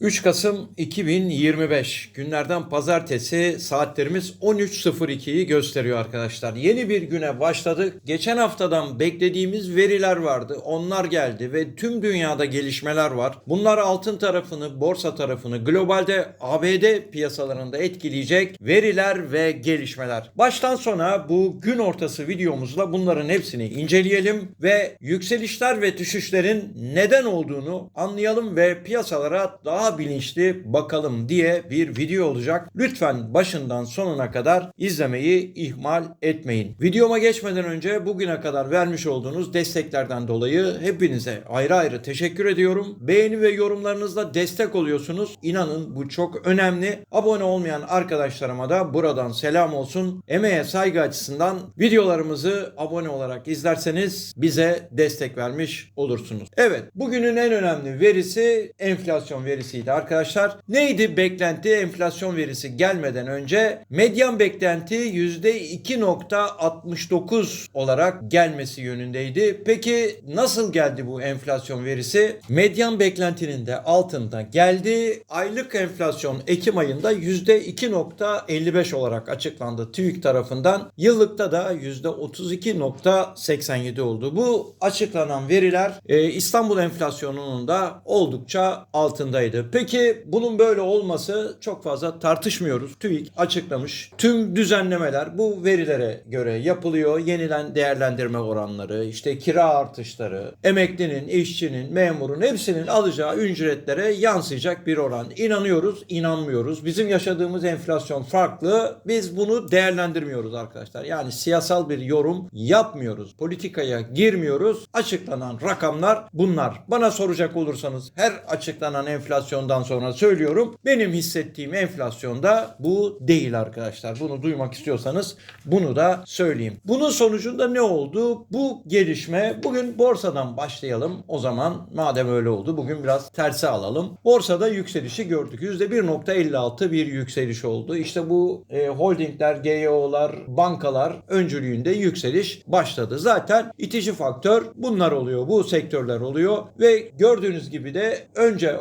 3 Kasım 2025 günlerden pazartesi saatlerimiz 13.02'yi gösteriyor arkadaşlar. Yeni bir güne başladık. Geçen haftadan beklediğimiz veriler vardı. Onlar geldi ve tüm dünyada gelişmeler var. Bunlar altın tarafını, borsa tarafını, globalde ABD piyasalarında etkileyecek veriler ve gelişmeler. Baştan sona bu gün ortası videomuzla bunların hepsini inceleyelim ve yükselişler ve düşüşlerin neden olduğunu anlayalım ve piyasalara daha bilinçli bakalım diye bir video olacak. Lütfen başından sonuna kadar izlemeyi ihmal etmeyin. Videoma geçmeden önce bugüne kadar vermiş olduğunuz desteklerden dolayı hepinize ayrı ayrı teşekkür ediyorum. Beğeni ve yorumlarınızla destek oluyorsunuz. İnanın bu çok önemli. Abone olmayan arkadaşlarıma da buradan selam olsun. Emeğe saygı açısından videolarımızı abone olarak izlerseniz bize destek vermiş olursunuz. Evet, bugünün en önemli verisi enflasyon verisiydi arkadaşlar. Neydi beklenti enflasyon verisi gelmeden önce? Medyan beklenti %2.69 olarak gelmesi yönündeydi. Peki nasıl geldi bu enflasyon verisi? Medyan beklentinin de altında geldi. Aylık enflasyon Ekim ayında %2.55 olarak açıklandı TÜİK tarafından. Yıllıkta da %32.87 oldu. Bu açıklanan veriler e, İstanbul enflasyonunun da oldukça altındaydı. Peki bunun böyle olması çok fazla tartışmıyoruz. TÜİK açıklamış. Tüm düzenlemeler bu verilere göre yapılıyor. Yenilen değerlendirme oranları, işte kira artışları, emeklinin, işçinin, memurun hepsinin alacağı ücretlere yansıyacak bir oran. İnanıyoruz, inanmıyoruz. Bizim yaşadığımız enflasyon farklı. Biz bunu değerlendirmiyoruz arkadaşlar. Yani siyasal bir yorum yapmıyoruz. Politikaya girmiyoruz. Açıklanan rakamlar bunlar. Bana soracak olursanız her açıklanan enflasyondan sonra söylüyorum. Benim hissettiğim enflasyonda bu değil arkadaşlar. Bunu duymak istiyorsanız bunu da söyleyeyim. Bunun sonucunda ne oldu? Bu gelişme bugün borsadan başlayalım. O zaman madem öyle oldu bugün biraz tersi alalım. Borsada yükselişi gördük. %1.56 bir yükseliş oldu. İşte bu e, holdingler, GEO'lar, bankalar öncülüğünde yükseliş başladı. Zaten itici faktör bunlar oluyor. Bu sektörler oluyor ve gördüğünüz gibi de önce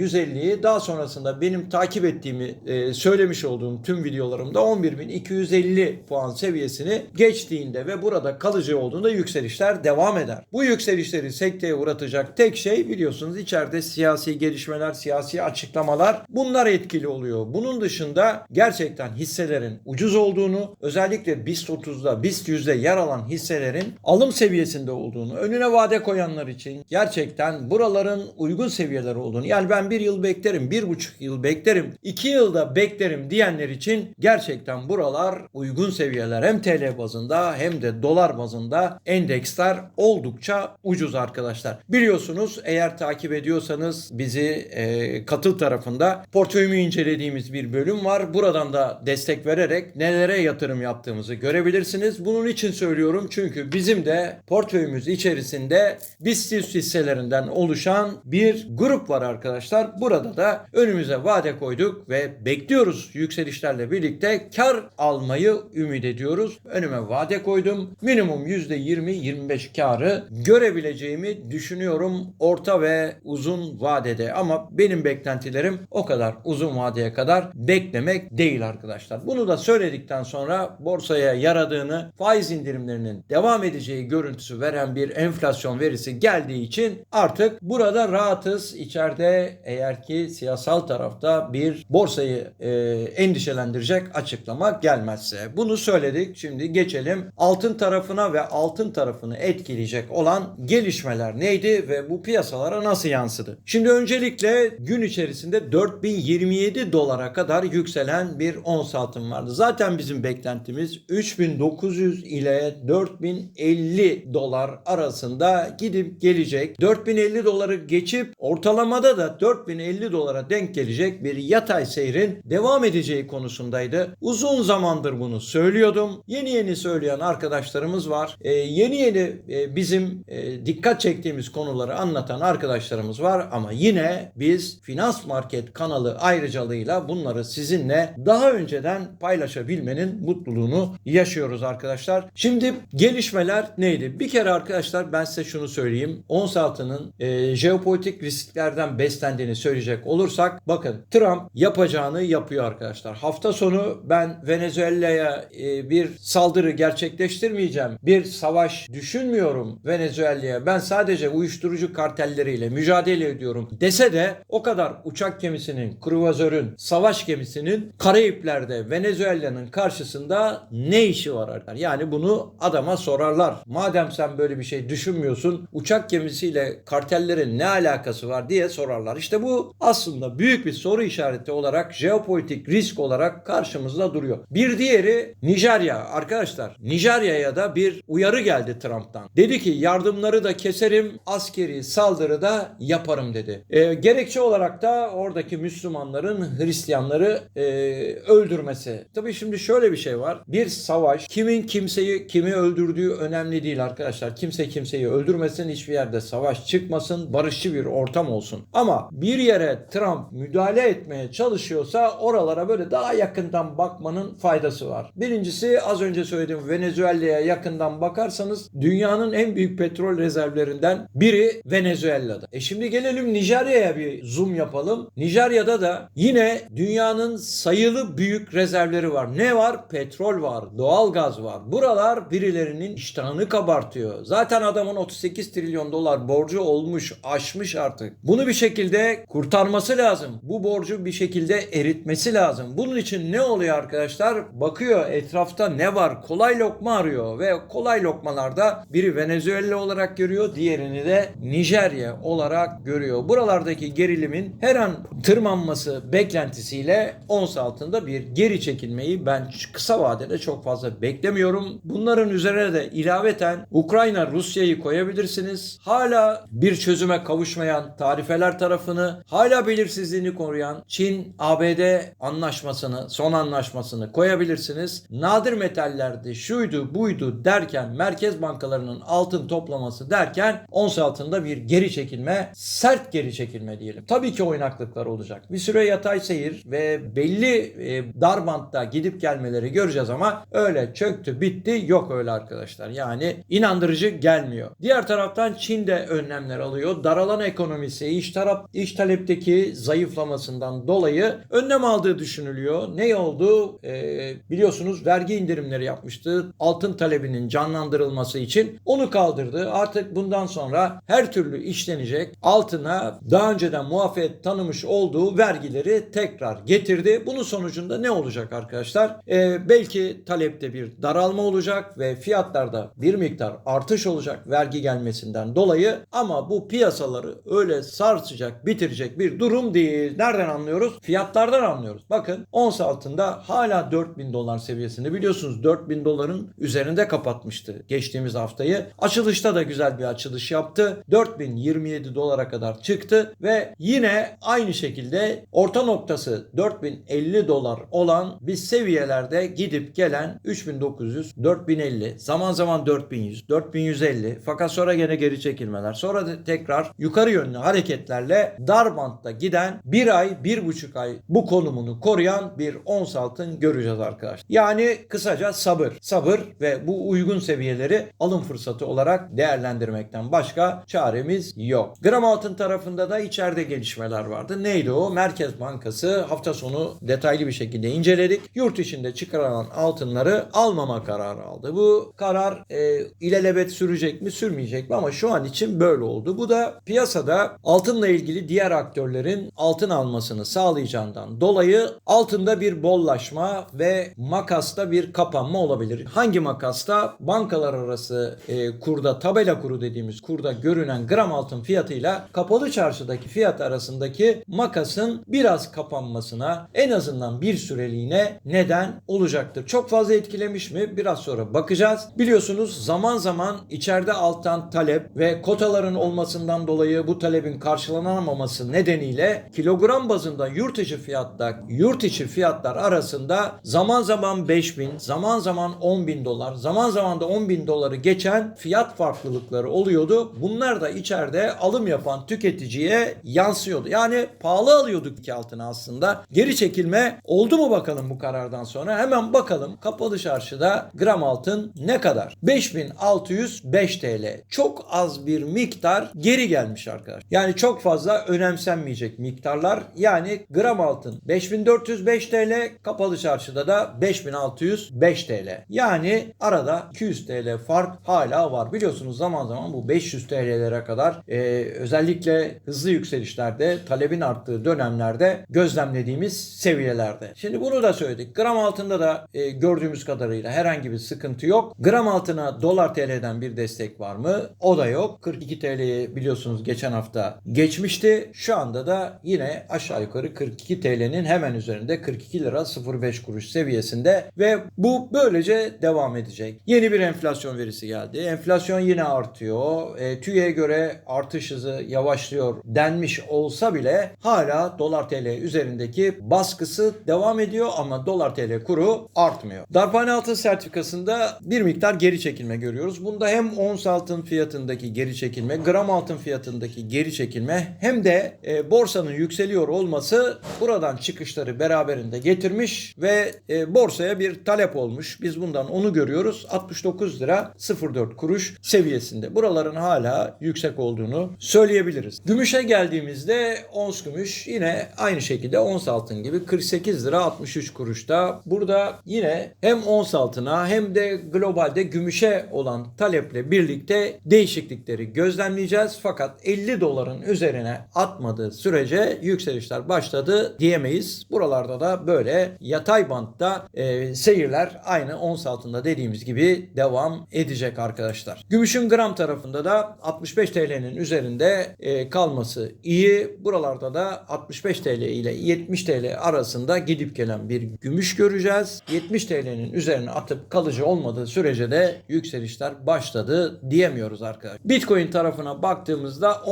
11.150'yi daha sonrasında benim takip ettiğimi e, söylemiş olduğum tüm videolarımda 11.250 puan seviyesini geçtiğinde ve burada kalıcı olduğunda yükselişler devam eder. Bu yükselişleri sekteye uğratacak tek şey biliyorsunuz içeride siyasi gelişmeler, siyasi açıklamalar bunlar etkili oluyor. Bunun dışında gerçekten hisselerin ucuz olduğunu özellikle BIST 30'da BIST 100'de yer alan hisselerin alım seviyesinde olduğunu önüne vade koyanlar için gerçekten buraların uygun seviyeler olduğunu yani ben bir yıl beklerim, bir buçuk yıl beklerim, iki yılda beklerim diyenler için gerçekten buralar uygun seviyeler hem TL bazında hem de dolar bazında endeksler oldukça ucuz arkadaşlar. Biliyorsunuz eğer takip ediyorsanız bizi e, katıl tarafında portföyümü incelediğimiz bir bölüm var. Buradan da destek vererek nelere yatırım yaptığımızı görebilirsiniz. Bunun için söylüyorum çünkü bizim de portföyümüz içerisinde BIST hisselerinden oluşan bir grup var arkadaşlar. Burada da önümüze vade koyduk ve bekliyoruz yükselişlerle birlikte kar almayı ümit ediyoruz. Önüme vade koydum. Minimum %20-25 karı görebileceğimi düşünüyorum orta ve uzun vadede. Ama benim beklentilerim o kadar uzun vadeye kadar beklemek değil arkadaşlar. Bunu da söyledikten sonra borsaya yaradığını faiz indirimlerinin devam edeceği görüntüsü veren bir enflasyon verisi geldiği için artık burada rahatız. İçeride eğer ki siyasal tarafta bir borsayı e, endişelendirecek açıklama gelmezse. Bunu söyledik. Şimdi geçelim altın tarafına ve altın tarafını etkileyecek olan gelişmeler neydi ve bu piyasalara nasıl yansıdı? Şimdi öncelikle gün içerisinde 4027 dolara kadar yükselen bir ons altın vardı. Zaten bizim beklentimiz 3900 ile 4050 dolar arasında gidip gelecek. 4050 doları geçip ortalamada da 4050 dolara denk gelecek bir yatay seyrin devam edeceği konusundaydı. Uzun zamandır bunu söylüyordum. Yeni yeni söyleyen arkadaşlarımız var. Ee, yeni yeni e, bizim e, dikkat çektiğimiz konuları anlatan arkadaşlarımız var ama yine biz Finans Market kanalı ayrıcalığıyla bunları sizinle daha önceden paylaşabilmenin mutluluğunu yaşıyoruz arkadaşlar. Şimdi gelişmeler neydi? Bir kere arkadaşlar ben size şunu söyleyeyim. Ons altının e, jeopolitik risklerden beslendiğini gerektiğini söyleyecek olursak bakın Trump yapacağını yapıyor arkadaşlar. Hafta sonu ben Venezuela'ya e, bir saldırı gerçekleştirmeyeceğim. Bir savaş düşünmüyorum Venezuela'ya. Ben sadece uyuşturucu kartelleriyle mücadele ediyorum dese de o kadar uçak gemisinin, kruvazörün, savaş gemisinin Karayipler'de Venezuela'nın karşısında ne işi var arkadaşlar? Yani bunu adama sorarlar. Madem sen böyle bir şey düşünmüyorsun uçak gemisiyle kartellerin ne alakası var diye sorarlar. İşte bu aslında büyük bir soru işareti olarak jeopolitik risk olarak karşımızda duruyor. Bir diğeri Nijerya arkadaşlar. Nijerya'ya da bir uyarı geldi Trump'tan. Dedi ki yardımları da keserim, askeri saldırı da yaparım dedi. E, gerekçe olarak da oradaki Müslümanların Hristiyanları e, öldürmesi. Tabii şimdi şöyle bir şey var. Bir savaş kimin kimseyi kimi öldürdüğü önemli değil arkadaşlar. Kimse kimseyi öldürmesin, hiçbir yerde savaş çıkmasın, barışçı bir ortam olsun. Ama bir yere Trump müdahale etmeye çalışıyorsa oralara böyle daha yakından bakmanın faydası var. Birincisi az önce söylediğim Venezuela'ya yakından bakarsanız dünyanın en büyük petrol rezervlerinden biri Venezuela'da. E şimdi gelelim Nijerya'ya bir zoom yapalım. Nijerya'da da yine dünyanın sayılı büyük rezervleri var. Ne var? Petrol var, doğal gaz var. Buralar birilerinin iştahını kabartıyor. Zaten adamın 38 trilyon dolar borcu olmuş, aşmış artık. Bunu bir şekilde kurtarması lazım. Bu borcu bir şekilde eritmesi lazım. Bunun için ne oluyor arkadaşlar? Bakıyor etrafta ne var? Kolay lokma arıyor ve kolay lokmalarda biri Venezuela olarak görüyor, diğerini de Nijerya olarak görüyor. Buralardaki gerilimin her an tırmanması beklentisiyle ons altında bir geri çekilmeyi ben kısa vadede çok fazla beklemiyorum. Bunların üzerine de ilaveten Ukrayna Rusya'yı koyabilirsiniz. Hala bir çözüme kavuşmayan tarifeler tarafını, hala belirsizliğini koruyan Çin ABD anlaşmasını, son anlaşmasını koyabilirsiniz. Nadir metallerde şuydu buydu derken merkez bankalarının altın toplaması derken ons altında bir geri çekilme, sert geri çekilme diyelim. Tabii ki oynaklıklar olacak. Bir süre yatay seyir ve belli e, dar bantta gidip gelmeleri göreceğiz ama öyle çöktü bitti yok öyle arkadaşlar. Yani inandırıcı gelmiyor. Diğer taraftan Çin de önlemler alıyor. Daralan ekonomisi, iş, taraf, iş talepteki zayıflamasından dolayı önlem aldığı düşünülüyor. Ne oldu? Ee, biliyorsunuz vergi indirimleri yapmıştı. Altın talebinin canlandırılması için onu kaldırdı. Artık bundan sonra her türlü işlenecek altına daha önceden muafiyet tanımış olduğu vergileri tekrar getirdi. Bunun sonucunda ne olacak arkadaşlar? Ee, belki talepte bir daralma olacak ve fiyatlarda bir miktar artış olacak vergi gelmesinden dolayı ama bu piyasaları öyle sarsacak, bitirecek bir durum değil. Nereden anlıyoruz? Fiyatlardan anlıyoruz. Bakın ons altında hala 4000 dolar seviyesinde biliyorsunuz 4000 doların üzerinde kapatmıştı geçtiğimiz haftayı. Açılışta da güzel bir açılış yaptı. 4027 dolara kadar çıktı ve yine aynı şekilde orta noktası 4050 dolar olan bir seviyelerde gidip gelen 3900, 4050, zaman zaman 4100, 4150 fakat sonra gene geri çekilmeler. Sonra tekrar yukarı yönlü hareketlerle dar bantta giden bir ay, bir buçuk ay bu konumunu koruyan bir ons altın göreceğiz arkadaşlar. Yani kısaca sabır. Sabır ve bu uygun seviyeleri alım fırsatı olarak değerlendirmekten başka çaremiz yok. Gram altın tarafında da içeride gelişmeler vardı. Neydi o? Merkez Bankası hafta sonu detaylı bir şekilde inceledik. Yurt içinde çıkarılan altınları almama kararı aldı. Bu karar e, ilelebet sürecek mi sürmeyecek mi ama şu an için böyle oldu. Bu da piyasada altınla ilgili diğer aktörlerin altın almasını sağlayacağından dolayı altında bir bollaşma ve makasta bir kapanma olabilir. Hangi makasta? Bankalar arası e, kurda tabela kuru dediğimiz kurda görünen gram altın fiyatıyla kapalı çarşıdaki fiyat arasındaki makasın biraz kapanmasına en azından bir süreliğine neden olacaktır. Çok fazla etkilemiş mi? Biraz sonra bakacağız. Biliyorsunuz zaman zaman içeride alttan talep ve kotaların olmasından dolayı bu talebin karşılanamaması nedeniyle kilogram bazında yurt içi fiyatta yurt içi fiyatlar arasında zaman zaman 5000 zaman zaman 10 bin dolar zaman zaman da 10 bin doları geçen fiyat farklılıkları oluyordu. Bunlar da içeride alım yapan tüketiciye yansıyordu. Yani pahalı alıyorduk ki altını aslında. Geri çekilme oldu mu bakalım bu karardan sonra? Hemen bakalım kapalı çarşıda gram altın ne kadar? 5605 TL. Çok az bir miktar geri gelmiş arkadaşlar. Yani çok fazla önemsenmeyecek miktarlar. Yani gram altın 5405 TL, kapalı çarşıda da 5605 TL. Yani arada 200 TL fark hala var. Biliyorsunuz zaman zaman bu 500 TL'lere kadar e, özellikle hızlı yükselişlerde talebin arttığı dönemlerde gözlemlediğimiz seviyelerde. Şimdi bunu da söyledik. Gram altında da e, gördüğümüz kadarıyla herhangi bir sıkıntı yok. Gram altına dolar TL'den bir destek var mı? O da yok. 42 TL'yi biliyorsunuz geçen hafta geçmişti. Şu anda da yine aşağı yukarı 42 TL'nin hemen üzerinde 42 lira 05 kuruş seviyesinde ve bu böylece devam edecek. Yeni bir enflasyon verisi geldi. Enflasyon yine artıyor. E, TÜİ'ye göre artış hızı yavaşlıyor denmiş olsa bile hala dolar TL üzerindeki baskısı devam ediyor ama dolar TL kuru artmıyor. Darphane altın sertifikasında bir miktar geri çekilme görüyoruz. Bunda hem ons altın fiyatındaki geri çekilme, gram altın fiyatındaki geri çekilme hem de e, borsanın yükseliyor olması buradan çıkışları beraberinde getirmiş ve e, borsaya bir talep olmuş. Biz bundan onu görüyoruz. 69 lira 04 kuruş seviyesinde. Buraların hala yüksek olduğunu söyleyebiliriz. Gümüşe geldiğimizde ons gümüş yine aynı şekilde ons altın gibi 48 lira 63 kuruşta. Burada yine hem ons altına hem de globalde gümüşe olan taleple birlikte değişiklikleri gözlemleyeceğiz. Fakat 50 doların üzerine atmadığı sürece yükselişler başladı diyemeyiz. Buralarda da böyle yatay bantta e, seyirler aynı ons altında dediğimiz gibi devam edecek arkadaşlar. Gümüşün gram tarafında da 65 TL'nin üzerinde e, kalması iyi. Buralarda da 65 TL ile 70 TL arasında gidip gelen bir gümüş göreceğiz. 70 TL'nin üzerine atıp kalıcı olmadığı sürece de yükselişler başladı diyemiyoruz arkadaşlar. Bitcoin tarafına baktığımızda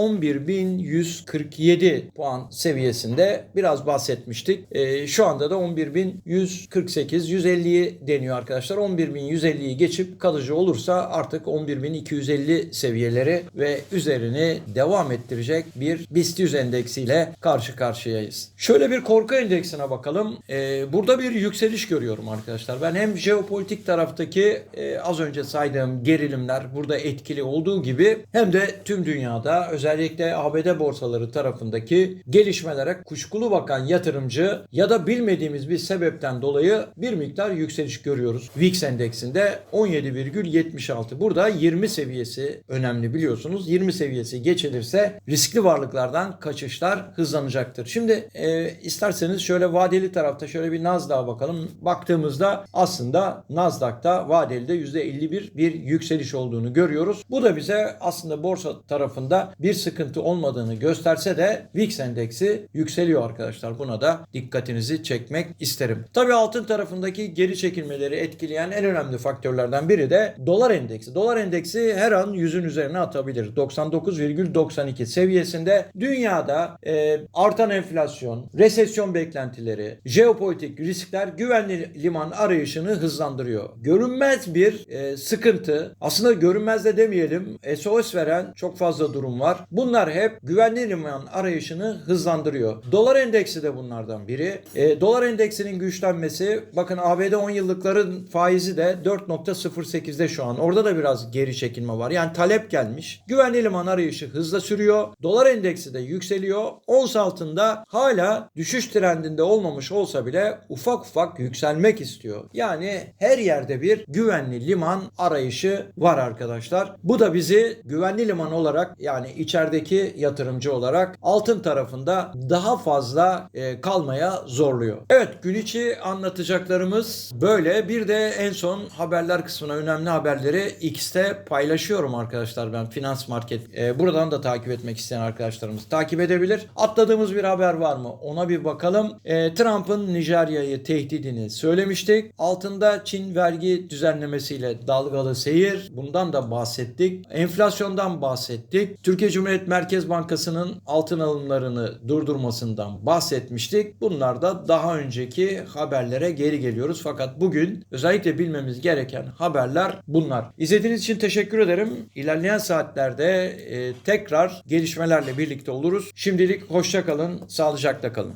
11.147 puan seviyesinde biraz bahsetmiştik. E, şu anda da 11.148 150'yi deniyor arkadaşlar. 11.150'yi geçip kalıcı olursa artık 11.250 seviyeleri ve üzerini devam ettirecek bir BIST 100 endeksiyle karşı karşıyayız. Şöyle bir korku endeksine bakalım. Ee, burada bir yükseliş görüyorum arkadaşlar. Ben hem jeopolitik taraftaki e, az önce saydığım gerilimler burada etkili olduğu gibi hem de tüm dünyada özellikle ABD borsaları tarafındaki gelişmelere kuşkulu bakan yatırımcı ya da bilmediğimiz bir sebepten dolayı bir miktar yükseliş görüyoruz. VIX endeksinde 17,76. Burada 20 seviyesi önemli biliyorsunuz. 20 seviyesi geçilirse riskli varlıklardan kaçışlar hızlanacaktır. Şimdi e, isterseniz şöyle vadeli tarafta şöyle bir Nasdaq'a bakalım. Baktığımızda aslında Nasdaq'ta vadeli de %51 bir yükseliş olduğunu görüyoruz. Bu da bize aslında borsa tarafında bir sıkıntı olmadığını gösterse de VIX endeksi yükseliyor arkadaşlar. Buna da dikkatinizi çekmek isterim. Tabii altın tarafındaki geri çekilmeleri etkileyen en önemli faktörlerden biri de dolar endeksi. Dolar endeksi her an yüzün üzerine atabilir. 99,92 seviyesinde dünyada e, artan enflasyon, resesyon beklentileri, jeopolitik riskler güvenli liman arayışını hızlandırıyor. Görünmez bir e, sıkıntı, aslında görünmez de demeyelim, SOS veren çok fazla durum var. Bunlar hep güvenli liman arayışını hızlandırıyor. Dolar endeksi de bunlardan biri. E, dolar endeksinin güçlenmesi, bakın ABD 10 yıllıkların faizi de 4.08'de şu an. Orada da biraz geri çekilme var. Yani talep gelmiş. Güvenli liman arayışı hızla sürüyor. Dolar endeksi de yükseliyor. Ons altında hala düşüş trendinde olmamış olsa bile ufak ufak yükselmek istiyor. Yani her yerde bir güvenli liman arayışı var arkadaşlar. Bu da bizi güvenli liman olarak yani içerideki yatırımcı olarak altın tarafında daha fazla e, kalmaya zorluyor. Evet gün içi anlatacaklarımız böyle. Bir de en son haberler kısmına önemli haberleri X'te paylaşıyorum arkadaşlar ben Finans Market. E, buradan da takip etmek isteyen arkadaşlarımız takip edebilir. Atladığımız bir haber var mı? Ona bir bakalım. E, Trump'ın Nijerya'yı tehdidini söylemiştik. Altında Çin vergi düzenlemesiyle dalgalı seyir. Bundan da bahsettik. Enflasyondan bahsettik. Türkiye Cumhuriyet Merkez Bankası'nın altın alımlarını durdurmasından bahsetmiştik. Bunlar da daha önceki haberlere geri geliyoruz. Fakat bugün özellikle bilmemiz gereken haberler bunlar. İzlediğiniz için teşekkür ederim. İlerleyen saatlerde e, tekrar gelişmelerle birlikte oluruz. Şimdilik hoşça kalın, sağlıcakla kalın.